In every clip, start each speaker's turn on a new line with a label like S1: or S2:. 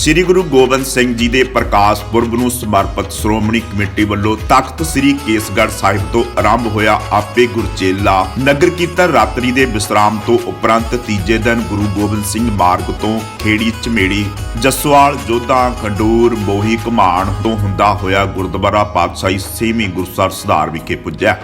S1: ਸ੍ਰੀ ਗੁਰੂ ਗੋਬਿੰਦ ਸਿੰਘ ਜੀ ਦੇ ਪ੍ਰਕਾਸ਼ ਪੁਰਬ ਨੂੰ ਸਮਰਪਿਤ ਸ਼੍ਰੋਮਣੀ ਕਮੇਟੀ ਵੱਲੋਂ ਤਖਤ ਸ੍ਰੀ ਕੇਸਗੜ੍ਹ ਸਾਹਿਬ ਤੋਂ ਆਰੰਭ ਹੋਇਆ ਆਪੇ ਗੁਰਚੇਲਾ ਨਗਰ ਕੀਰਤਨ ਰਾਤਰੀ ਦੇ ਵਿਸਰਾਮ ਤੋਂ ਉਪਰੰਤ ਤੀਜੇ ਦਿਨ ਗੁਰੂ ਗੋਬਿੰਦ ਸਿੰਘ ਮਾਰਗ ਤੋਂ ਖੇੜੀ ਝਮੇੜੀ, ਜਸਵਾਲ, ਜੋਧਾ, ਖੰਡੂਰ, ਮੋਹੀ, ਘਮਾਣ ਤੋਂ ਹੁੰਦਾ ਹੋਇਆ ਗੁਰਦੁਆਰਾ ਪਾਤਸ਼ਾਹੀ ਸੇਵੀਂ ਗੁਰਸਰ ਸੁਧਾਰ ਵਿਖੇ ਪੁੱਜਿਆ।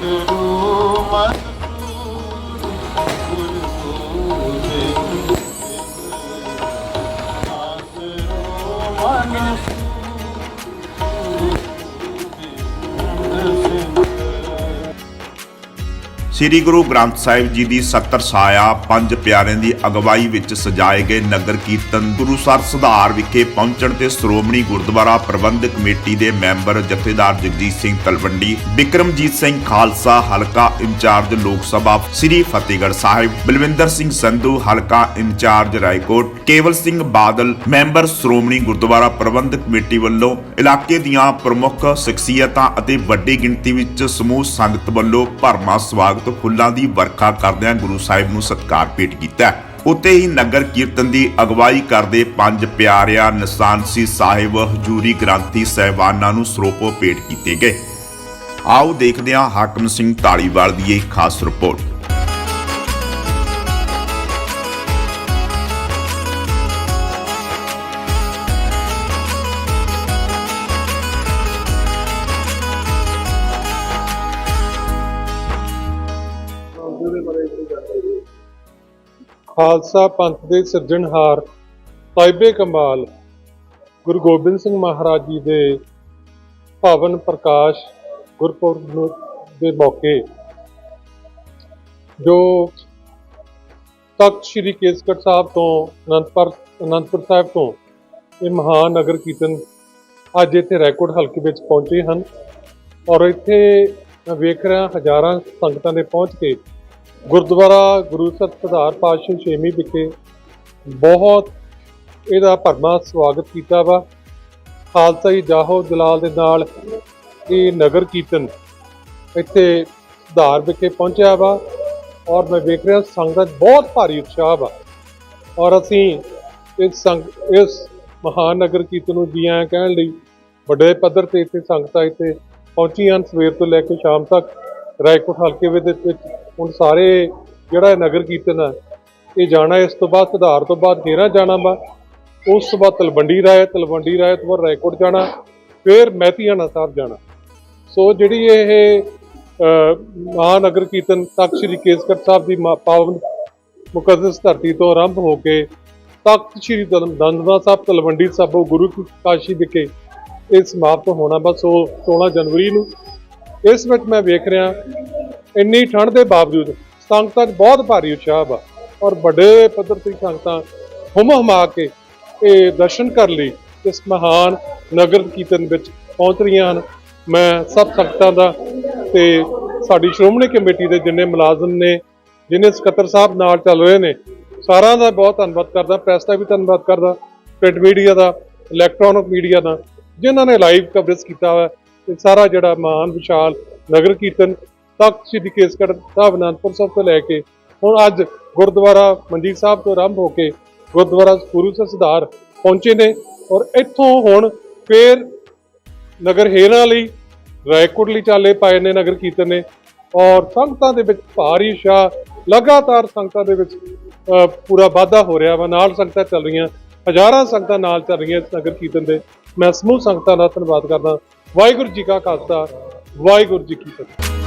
S1: ਖੁਸ਼ਰੂ ਮਨਸੂਰ ਗੁਲ ਗੋਬਿੰਦ ਆਸਰੋ ਮਨਸੂਰ ਸ੍ਰੀ ਗੁਰੂ ਗ੍ਰੰਥ ਸਾਹਿਬ ਜੀ ਦੀ 70 ਸਾਇਆ ਪੰਜ ਪਿਆਰਿਆਂ ਦੀ ਅਗਵਾਈ ਵਿੱਚ ਸਜਾਏ ਗਏ ਨਗਰ ਕੀਰਤਨ ਗੁਰੂਸਰ ਸੁਧਾਰ ਵਿਖੇ ਪਹੁੰਚਣ ਤੇ ਸ਼੍ਰੋਮਣੀ ਗੁਰਦੁਆਰਾ ਪ੍ਰਬੰਧਕ ਕਮੇਟੀ ਦੇ ਮੈਂਬਰ ਜਥੇਦਾਰ ਜਗਜੀਤ ਸਿੰਘ ਤਲਵੰਡੀ ਬਿਕਰਮਜੀਤ ਸਿੰਘ ਖਾਲਸਾ, ਹਲਕਾ ਇੰਚਾਰਜ ਲੋਕ ਸਭਾ ਸ੍ਰੀ ਫਤਿਹਗੜ੍ਹ ਸਾਹਿਬ, ਬਲਵਿੰਦਰ ਸਿੰਘ ਸੰਧੂ, ਹਲਕਾ in charge Raikot, Kewal Singh Badal, member Shiromani Gurdwara Parbandhak Committee ਵੱਲੋਂ ਇਲਾਕੇ ਦੀਆਂ ਪ੍ਰਮੁੱਖ ਸ਼ਖਸੀਅਤਾਂ ਅਤੇ ਵੱਡੀ ਗਿਣਤੀ ਵਿੱਚ ਸਮੂਹ ਸੰਗਤ ਵੱਲੋਂ ਭਰਮਾ ਸਵਾਗਤ ਫੁੱਲਾਂ ਦੀ ਵਰਖਾ ਕਰਦਿਆਂ ਗੁਰੂ ਸਾਹਿਬ ਨੂੰ ਸਤਿਕਾਰ ਭੇਟ ਕੀਤਾ ਉੱਤੇ ਹੀ ਨਗਰ ਕੀਰਤਨ ਦੀ ਅਗਵਾਈ ਕਰਦੇ ਪੰਜ ਪਿਆਰਿਆਂ ਨਿਸ਼ਾਨਸੀ ਸਾਹਿਬ ਹਜੂਰੀ ਗ੍ਰੰਥੀ ਸਹਿਬਾਨਾਂ ਨੂੰ ਸਰੋਪੋ ਭੇਟ ਕੀਤੇ ਗਏ। ਆਓ ਦੇਖਦੇ ਹਾਂ ਹਾਕਮ ਸਿੰਘ ਢਾਲੀਵਾਲ ਦੀ ਇਹ ਖਾਸ ਰਿਪੋਰਟ।
S2: ਖਾਲਸਾ ਪੰਥ ਦੇ ਸਿਰਜਣਹਾਰ ਤਾਇਬੇ ਕਮਾਲ, ਗੁਰੂ ਗੋਬਿੰਦ ਸਿੰਘ ਮਹਾਰਾਜ ਜੀ ਦੇ ਭਵਨ ਪ੍ਰਕਾਸ਼ ਗੁਰਪੁਰਬ ਦੇ ਮੌਕੇ, ਜੋ ਤਖਤ ਸ੍ਰੀ ਕੇਸਗੜ੍ਹ ਸਾਹਿਬ ਤੋਂ ਅਨੰਦਪੁਰ ਅਨੰਦਪੁਰ ਸਾਹਿਬ ਤੋਂ ਇਹ ਮਹਾਨ ਨਗਰ ਕੀਰਤਨ ਅੱਜ ਇੱਥੇ ਰੈਕੋਰਡ ਹਲਕੇ ਵਿੱਚ ਪਹੁੰਚੇ ਹਨ ਔਰ ਇੱਥੇ ਮੈਂ ਵੇਖ ਰਿਹਾ ਹਜ਼ਾਰਾਂ ਸੰਗਤਾਂ ਦੇ ਪਹੁੰਚ ਕੇ ਗੁਰਦੁਆਰਾ ਗੁਰੂ ਸਤ ਸੁਧਾਰ ਪਾਤਸ਼ਾਹ ਛੇਵੀਂ ਵਿਖੇ ਬਹੁਤ ਇਹਦਾ ਭਰਮਾ ਸਵਾਗਤ ਕੀਤਾ ਵਾ। ਖਾਲਸਾ ਜੀ ਜਾਹੋ ਜਲਾਲ ਦੇ ਨਾਲ ਇਹ ਨਗਰ ਕੀਰਤਨ ਇੱਥੇ ਸੁਧਾਰ ਵਿਖੇ ਪਹੁੰਚਿਆ ਵਾ ਔਰ ਮੈਂ ਵੇਖ ਰਿਹਾ ਸੰਗਤ ਬਹੁਤ ਭਾਰੀ ਉਤਸ਼ਾਹ ਵਾ ਔਰ ਅਸੀਂ ਇਸ ਸੰਗ, ਇਸ ਮਹਾਨ ਨਗਰ ਕੀਰਤਨ ਨੂੰ ਜੀਆਂ ਕਹਿਣ ਲਈ ਵੱਡੇ ਪੱਧਰ ਤੇ ਇੱਥੇ ਸੰਗਤਾਂ ਇੱਥੇ ਪਹੁੰਚੀਆਂ ਹਨ ਸਵੇਰ ਤੋਂ ਲੈ ਕੇ ਸ਼ਾਮ ਤੱਕ ਰਾਏਕੋਟ ਹਲਕੇ ਵਿੱਚ ਵਿੱਚ ਹੁਣ ਸਾਰੇ ਜਿਹੜਾ ਨਗਰ ਕੀਰਤਨ ਆ ਇਹ ਜਾਣਾ ਇਸ ਤੋਂ ਬਾਅਦ ਸੁਧਾਰ ਤੋਂ ਬਾਅਦ ਫੇਰਾ ਜਾਣਾ ਵਾ। ਉਸ ਤੋਂ ਬਾਅਦ ਤਲਵੰਡੀ ਰਾਏ ਤਲਵੰਡੀ ਰਾਏ ਤੋਂ ਬਾਅਦ ਰਾਏਕੋਟ ਜਾਣਾ, ਫਿਰ ਮਹਿਤੀਆਣਾ ਸਾਹਿਬ ਜਾਣਾ। ਸੋ ਜਿਹੜੀ ਇਹ ਮਹਾਨਗਰ ਕੀਰਤਨ, ਤਖਤ ਸ੍ਰੀ ਕੇਸਗੜ੍ਹ ਸਾਹਿਬ ਦੀ ਮਾ- ਪਾਵਨ ਮੁਕੱਦਸ ਧਰਤੀ ਤੋਂ ਆਰੰਭ ਹੋ ਕੇ ਤਖਤ ਸ੍ਰੀ ਦਨ- ਦੰਦਨਾ ਸਾਹਿਬ, ਤਲਵੰਡੀ ਸਾਬੋ ਗੁਰੂ ਕਾਸ਼ੀ ਵਿਖੇ ਇਹ ਸਮਾਪਤ ਹੋਣਾ ਬਸ ਉਹ 16 ਜਨਵਰੀ ਨੂੰ ਇਸ ਵਿੱਚ ਮੈਂ ਵੇਖ ਰਿਹਾ ਇੰਨੀ ਠੰਡ ਦੇ ਬਾਵਜੂਦ ਸੰਗਤਾਂ 'ਚ ਬਹੁਤ ਭਾਰੀ ਉਤਸ਼ਾਹ ਵਾ ਔਰ ਵੱਡੇ ਪੱਧਰ ਤੇ ਸੰਗਤਾਂ ਹੁਮ ਹੁਮਾ ਕੇ ਇਹ ਦਰਸ਼ਨ ਕਰਨ ਲਈ, ਇਸ ਮਹਾਨ ਨਗਰ ਕੀਰਤਨ ਵਿੱਚ ਪਹੁੰਚ ਰਹੀਆਂ ਹਨ। ਮੈਂ ਸਭ ਸੰਗਤਾਂ ਦਾ ਤੇ ਸਾਡੀ ਸ਼੍ਰੋਮਣੀ ਕਮੇਟੀ ਦੇ ਜਿੰਨੇ ਮੁਲਾਜ਼ਮ ਨੇ, ਜਿੰਨੇ ਸਕੱਤਰ ਸਾਹਿਬ ਨਾਲ ਚੱਲ ਰਹੇ ਨੇ, ਸਾਰਿਆਂ ਦਾ ਬਹੁਤ ਧੰਨਵਾਦ ਕਰਦਾ, ਪ੍ਰੈਸ ਦਾ ਵੀ ਧੰਨਵਾਦ ਕਰਦਾ ਪ੍ਰਿੰਟ ਮੀਡੀਆ ਦਾ ਇਲੈਕਟ੍ਰੋਨਿਕ ਮੀਡੀਆ ਦਾ, ਜਿਨ੍ਹਾਂ ਨੇ ਲਾਈਵ ਕਵਰੇਜ ਕੀਤਾ ਵਾ ਇਹ ਸਾਰਾ ਜਿਹੜਾ ਮਹਾਨ ਵਿਸ਼ਾਲ ਨਗਰ ਕੀਰਤਨ ਤਖਤ ਸ੍ਰੀ ਕੇਸਗੜ੍ਹ ਸਾਹਿਬ ਅਨੰਦਪੁਰ ਸਾਹਿਬ ਤੋਂ ਲੈ ਕੇ ਹੁਣ ਅੱਜ ਗੁਰਦੁਆਰਾ ਮੰਜੀ ਸਾਹਿਬ ਤੋਂ ਆਰੰਭ ਹੋ ਕੇ ਗੁਰਦੁਆਰਾ ਗੁਰੂ ਸਰ ਸੁਧਾਰ ਪਹੁੰਚੇ ਨੇ ਔਰ ਇੱਥੋਂ ਹੁਣ ਫੇਰ ਨਗਰ ਹੇਰਾਂ ਲਈ, ਰਾਏਕੋਟ ਲਈ ਚਾਲੇ ਪਾਏ ਨੇ, ਨਗਰ ਕੀਰਤਨ ਨੇ ਔਰ ਸੰਗਤਾਂ ਦੇ ਵਿੱਚ ਭਾਰੀ ਸ਼ਾ ਲਗਾਤਾਰ ਸੰਗਤਾਂ ਦੇ ਵਿੱਚ ਪੂਰਾ ਵਾਧਾ ਹੋ ਰਿਹਾ ਵਾ, ਨਾਲ ਸੰਗਤਾਂ ਚੱਲ ਰਹੀਆਂ, ਹਜ਼ਾਰਾਂ ਸੰਗਤਾਂ ਨਾਲ ਚੱਲ ਰਹੀਆਂ ਇਸ ਨਗਰ ਕੀਰਤਨ ਦੇ। ਮੈਂ ਸਮੂਹ ਸੰਗਤਾਂ ਦਾ ਧੰਨਵਾਦ ਕਰਦਾ। ਵਾਹਿਗੁਰੂ ਜੀ ਕਾ ਖਾਲਸਾ, ਵਾਹਿਗੁਰੂ ਜੀ ਕੀ ਫਤਿਹ।